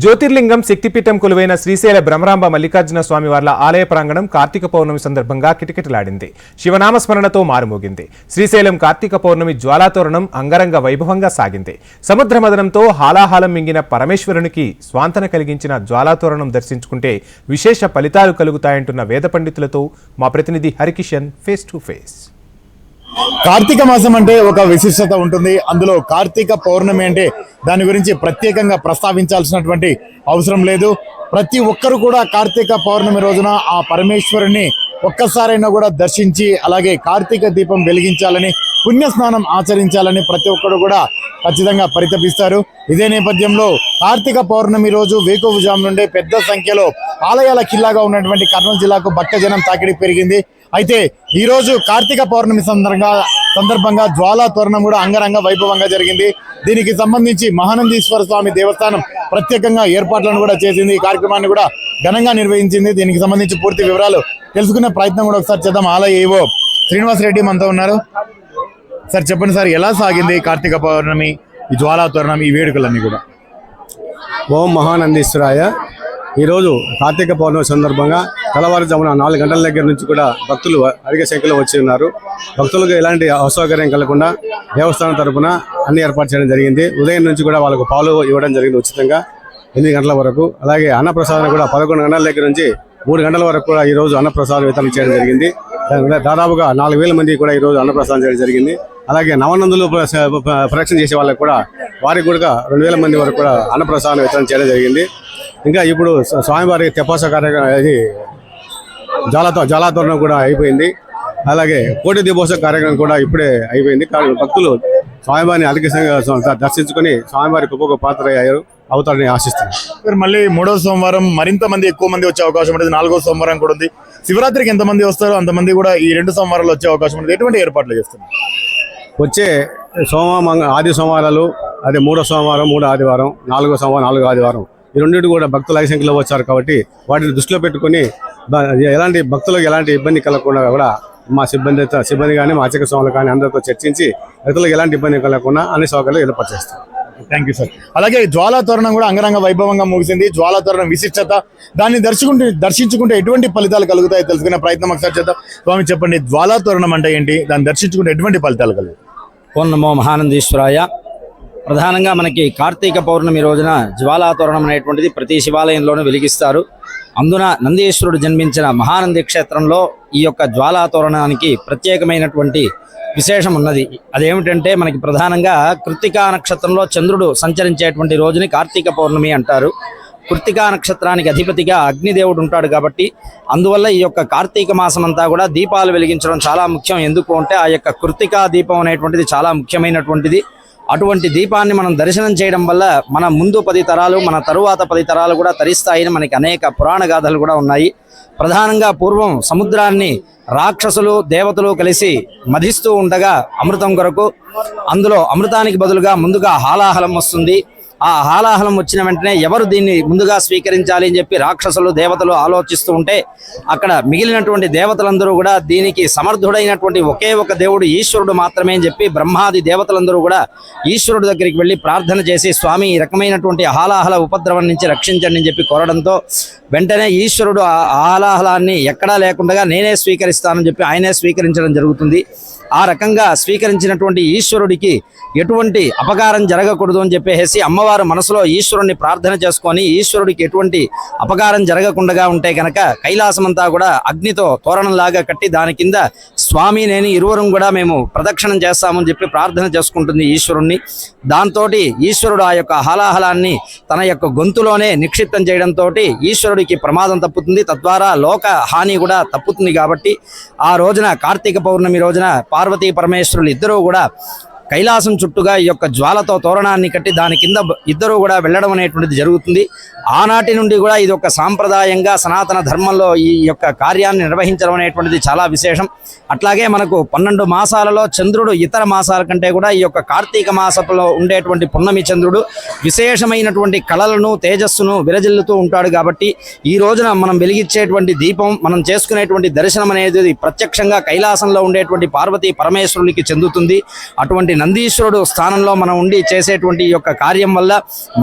జ్యోతిర్లింగం శక్తిపీఠం కొలువైన శ్రీశైల బ్రహ్మరాంబ మల్లికార్జున స్వామి వార్ల ఆలయ ప్రాంగణం కార్తీక పౌర్ణమి సందర్భంగా కిటకిటలాడింది. శివనామస్మరణతో మారుమోగింది. శ్రీశైలం కార్తీక పౌర్ణమి జ్వాలాతోరణం అంగరంగ వైభవంగా సాగింది. సముద్ర మదనంతో హాలాహాలం మింగిన పరమేశ్వరునికి స్వాంతన కలిగించిన జ్వాలాతోరణం దర్శించుకుంటే విశేష ఫలితాలు కలుగుతాయంటున్న వేద పండితులతో మా ప్రతినిధి Harikishan face to face. Karthika మాసం అంటే ఒక విశిష్టత ఉంటుంది. అందులో కార్తీక పౌర్ణమి అంటే దాని గురించి ప్రత్యేకంగా ప్రస్తావించాల్సినటువంటి అవసరం లేదు. ప్రతి ఒక్కరు కూడా కార్తీక పౌర్ణమి రోజున ఆ పరమేశ్వరుని ఒక్కసారైనా కూడా దర్శించి అలాగే కార్తీక దీపం వెలిగించాలని పుణ్య స్నానం ఆచరించాలని ప్రతి ఒక్కరు కూడా ఖచ్చితంగా పరితపిస్తారు. ఇదే నేపథ్యంలో కార్తీక పౌర్ణమి రోజు వేకువజాము నుండే పెద్ద సంఖ్యలో ఆలయాల కిల్లాగా ఉన్నటువంటి కర్నూలు జిల్లాకు భక్తజనం తాకిడి పెరిగింది. అయితే ఈరోజు కార్తీక పౌర్ణమి సందర్భంగా సందర్భంగా జ్వాలా తోరణం కూడా అంగరంగ వైభవంగా జరిగింది. దీనికి సంబంధించి మహానందీశ్వర స్వామి దేవస్థానం ప్రత్యేకంగా ఏర్పాట్లను కూడా చేసింది. ఈ కార్యక్రమాన్ని కూడా ఘనంగా నిర్వహించింది. దీనికి సంబంధించి పూర్తి వివరాలు తెలుసుకునే ప్రయత్నం కూడా ఒకసారి చేద్దాం. ఆలయ ఏవో శ్రీనివాస్ రెడ్డి మనతో ఉన్నారు. సార్ చెప్పండి సార్ ఎలా సాగింది కార్తీక పౌర్ణమి ఈ జ్వాలా తోరణం ఈ వేడుకలన్నీ కూడా? ఓం మహానందీశ్వరాయ. ఈరోజు కార్తీక పౌర్ణమి సందర్భంగా తెల్లవారుజామున నాలుగు గంటల దగ్గర నుంచి కూడా భక్తులు అధిక సంఖ్యలో వచ్చి ఉన్నారు భక్తులకు ఎలాంటి అసౌకర్యం కలగకుండా దేవస్థానం తరపున అన్ని ఏర్పాటు చేయడం జరిగింది ఉదయం నుంచి కూడా వాళ్ళకు పాలు ఇవ్వడం జరిగింది ఉచితంగా ఎనిమిది గంటల వరకు అలాగే అన్నప్రసాదం కూడా పదకొండు గంటల దగ్గర నుంచి మూడు గంటల వరకు కూడా ఈ రోజు అన్నప్రసాదం వితరణ చేయడం జరిగింది దాదాపుగా నాలుగు వేల మంది కూడా ఈ రోజు అన్నప్రసాదం చేయడం జరిగింది అలాగే నవనందులు ప్ర- ప్రదక్షిణ చేసే వాళ్ళకి కూడా వారికి కూడా రెండు వేల మంది వరకు కూడా అన్నప్రసాదం వితరణ చేయడం జరిగింది ఇంకా ఇప్పుడు స్వ- స్వామివారి తెపాస కార్యక్రమం ఇది జాలతో జాలాతోరణం కూడా అయిపోయింది. అలాగే కోటి దీపోత్సవ కార్యక్రమం కూడా ఇప్పుడే అయిపోయింది. కానీ భక్తులు స్వామివారిని అధికంగా దర్శించుకొని స్వామివారి గొప్ప పాత్ర అయ్యారు. అవుతారని ఆశిస్తున్నాను సార్ మళ్ళీ మూడో సోమవారం మరింత మంది ఎక్కువ మంది వచ్చే అవకాశం ఉంటుంది. నాలుగో సోమవారం కూడా ఉంది. శివరాత్రికి ఎంత మంది వస్తారో అంతమంది కూడా ఈ రెండు సోమవారాలు వచ్చే అవకాశం ఉంటుంది ఎటువంటి ఏర్పాట్లు చేస్తున్నారు? వచ్చే సోమ ఆది సోమవారాలు అదే మూడో సోమవారం మూడో ఆదివారం నాలుగో సోమవారం నాలుగో ఆదివారం. ఈ రెండింటి కూడా భక్తులు ఐదు సంఖ్యలో వచ్చారు కాబట్టి వాటిని దృష్టిలో పెట్టుకొని ఎలాంటి భక్తులకు ఎలాంటి ఇబ్బంది కలగకుండా కూడా మా సిబ్బంది సిబ్బంది కానీ మా అర్చక స్వాములు కానీ అందరితో చర్చించి భక్తులకు ఎలాంటి ఇబ్బంది కలగకుండా అన్ని సౌకర్యాలు ఏర్పాటు చేస్తాం థ్యాంక్ యూ సార్ అలాగే జ్వాలా తోరణం కూడా అంగరంగ వైభవంగా ముగిసింది. జ్వాలా తోరణం విశిష్టత దాన్ని దర్శించుకుంటే దర్శించుకుంటే ఎటువంటి ఫలితాలు కలుగుతాయో తెలుసుకునే ప్రయత్నం ఒకసారి చేద్దాం. స్వామి చెప్పండి జ్వాలా తోరణం అంటే ఏంటి? దాన్ని దర్శించుకుంటే ఎటువంటి ఫలితాలు కలుగుతాయి? ఓం నమో మహానందీశ్వరాయ. ప్రధానంగా మనకి కార్తీక పౌర్ణమి రోజున జ్వాలాతోరణం అనేటువంటిది ప్రతి శివాలయంలోనూ వెలిగిస్తారు. అందున నందీశ్వరుడు జన్మించిన మహానంది క్షేత్రంలో ఈ యొక్క జ్వాలాతోరణానికి ప్రత్యేకమైనటువంటి విశేషం ఉన్నది అదేమిటంటే మనకి ప్రధానంగా కృత్తికా నక్షత్రంలో చంద్రుడు సంచరించేటువంటి రోజుని కార్తీక పౌర్ణమి అంటారు. కృత్తికా నక్షత్రానికి అధిపతిగా అగ్నిదేవుడు ఉంటాడు కాబట్టి అందువల్ల ఈ యొక్క కార్తీక మాసం అంతా కూడా దీపాలు వెలిగించడం చాలా ముఖ్యం. ఎందుకు అంటే ఆ యొక్క కృత్తికా దీపం అనేటువంటిది చాలా ముఖ్యమైనటువంటిది. అటువంటి దీపాన్ని మనం దర్శనం చేయడం వల్ల మన ముందు పది తరాలు మన తరువాత పది తరాలు కూడా తరిస్తాయని మనకి అనేక పురాణ గాథలు కూడా ఉన్నాయి. ప్రధానంగా పూర్వం సముద్రాన్ని రాక్షసులు దేవతలు కలిసి మధిస్తూ ఉండగా అమృతం కొరకు అందులో అమృతానికి బదులుగా ముందుగా హాలాహలం వస్తుంది. ఆ హాలాహలం వచ్చిన వెంటనే ఎవరు దీన్ని ముందుగా స్వీకరించాలి అని చెప్పి రాక్షసులు దేవతలు ఆలోచిస్తూ ఉంటే అక్కడ మిగిలినటువంటి దేవతలందరూ కూడా దీనికి సమర్థుడైనటువంటి ఒకే ఒక దేవుడు ఈశ్వరుడు మాత్రమే అని చెప్పి బ్రహ్మాది దేవతలందరూ కూడా ఈశ్వరుడు దగ్గరికి వెళ్ళి ప్రార్థన చేసి స్వామి ఈ రకమైనటువంటి హాలాహల ఉపద్రవం నుంచి రక్షించండి అని చెప్పి కోరడంతో వెంటనే ఈశ్వరుడు ఆ హాలాహలాన్ని ఎక్కడా లేకుండా నేనే స్వీకరిస్తానని చెప్పి ఆయనే స్వీకరించడం జరుగుతుంది. ఆ రకంగా స్వీకరించినటువంటి ఈశ్వరుడికి ఎటువంటి అపకారం జరగకూడదు అని చెప్పేసి అమ్మవారు మనసులో ఈశ్వరుణ్ణి ప్రార్థన చేసుకొని ఈశ్వరుడికి ఎటువంటి అపకారం జరగకుండా ఉంటే కనుక కైలాసమంతా కూడా అగ్నితో తోరణంలాగా కట్టి దాని కింద స్వామి నేను ఇరువురం కూడా మేము ప్రదక్షిణం చేస్తామని చెప్పి ప్రార్థన చేసుకుంటుంది ఈశ్వరుణ్ణి. దాంతో ఈశ్వరుడు ఆ యొక్క హలాహలాన్ని తన యొక్క గొంతులోనే నిక్షిప్తం చేయడంతో ఈశ్వరుడికి ప్రమాదం తప్పుతుంది. తద్వారా లోక హాని కూడా తప్పుతుంది కాబట్టి ఆ రోజున కార్తీక పౌర్ణమి రోజున పార్వతీ పరమేశ్వరులు ఇద్దరూ కూడా కైలాసం చుట్టుగా ఈ యొక్క జ్వాలతో తోరణాన్ని కట్టి దాని కింద ఇద్దరు కూడా వెళ్ళడం అనేటువంటిది జరుగుతుంది. ఆనాటి నుండి కూడా ఇది ఒక సాంప్రదాయంగా సనాతన ధర్మంలో ఈ యొక్క కార్యాన్ని నిర్వహించడం అనేటువంటిది చాలా విశేషం. అట్లాగే మనకు పన్నెండు మాసాలలో చంద్రుడు ఇతర మాసాల కంటే కూడా ఈ యొక్క కార్తీక మాసంలో ఉండేటువంటి పున్నమి చంద్రుడు విశేషమైనటువంటి కళలను తేజస్సును విరజిల్లుతూ ఉంటాడు కాబట్టి ఈ రోజున మనం వెలిగించేటువంటి దీపం మనం చేసుకునేటువంటి దర్శనం అనేది ప్రత్యక్షంగా కైలాసంలో ఉండేటువంటి పార్వతీ పరమేశ్వరునికి చెందుతుంది. అటువంటి నందీశ్వరుడు స్థానంలో మనం ఉండి చేసేటువంటి ఈ యొక్క కార్యం వల్ల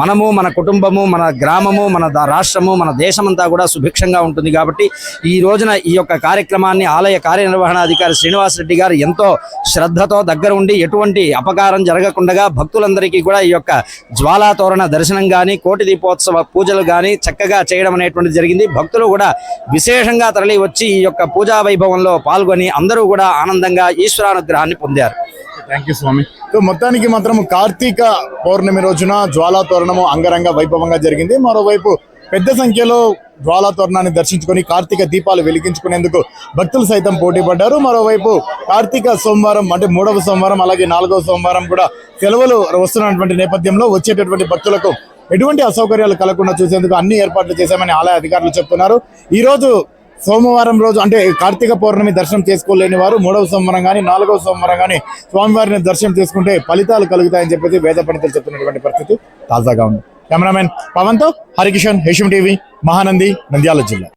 మనము మన కుటుంబము మన గ్రామము మన రాష్ట్రము మన దేశమంతా కూడా సుభిక్షంగా ఉంటుంది కాబట్టి ఈ రోజున ఈ యొక్క కార్యక్రమాన్ని ఆలయ కార్యనిర్వహణాధికారి శ్రీనివాస్ రెడ్డి గారు ఎంతో శ్రద్ధతో దగ్గర ఉండి ఎటువంటి అపకారం జరగకుండా భక్తులందరికీ కూడా ఈ యొక్క జ్వాలా తోరణ దర్శనం కానీ కోటి దీపోత్సవ పూజలు కానీ చక్కగా చేయడం అనేటువంటిది జరిగింది. భక్తులు కూడా విశేషంగా తరలి వచ్చి ఈ యొక్క పూజా వైభవంలో పాల్గొని అందరూ కూడా ఆనందంగా ఈశ్వరానుగ్రహాన్ని పొందారు. థ్యాంక్ యూ స్వామి సో మొత్తానికి మాత్రం కార్తీక పౌర్ణమి రోజున జ్వాలా తోరణము అంగరంగ వైభవంగా జరిగింది. మరోవైపు పెద్ద సంఖ్యలో జ్వాలా తోరణాన్ని దర్శించుకొని కార్తీక దీపాలు వెలిగించుకునేందుకు భక్తులు సైతం పోటీ పడ్డారు. మరోవైపు కార్తీక సోమవారం అంటే మూడవ సోమవారం అలాగే నాలుగవ సోమవారం కూడా సెలవులు వస్తున్నటువంటి నేపథ్యంలో వచ్చేటటువంటి భక్తులకు ఎటువంటి అసౌకర్యాలు కలగకుండా చూసేందుకు అన్ని ఏర్పాట్లు చేశామని ఆలయ అధికారులు చెప్తున్నారు. ఈ రోజు సోమవారం రోజు అంటే కార్తీక పౌర్ణమి దర్శనం చేసుకోలేని వారు మూడవ సోమవారం కానీ నాలుగవ సోమవారం కానీ స్వామివారిని దర్శనం చేసుకుంటే ఫలితాలు కలుగుతాయని చెప్పేసి వేద పండితులు చెప్తున్నటువంటి పరిస్థితి తాజాగా ఉంది. కెమెరామెన్ పవన్తో హరికిషన్ హేషం టీవీ మహానంది నంద్యాల జిల్లా.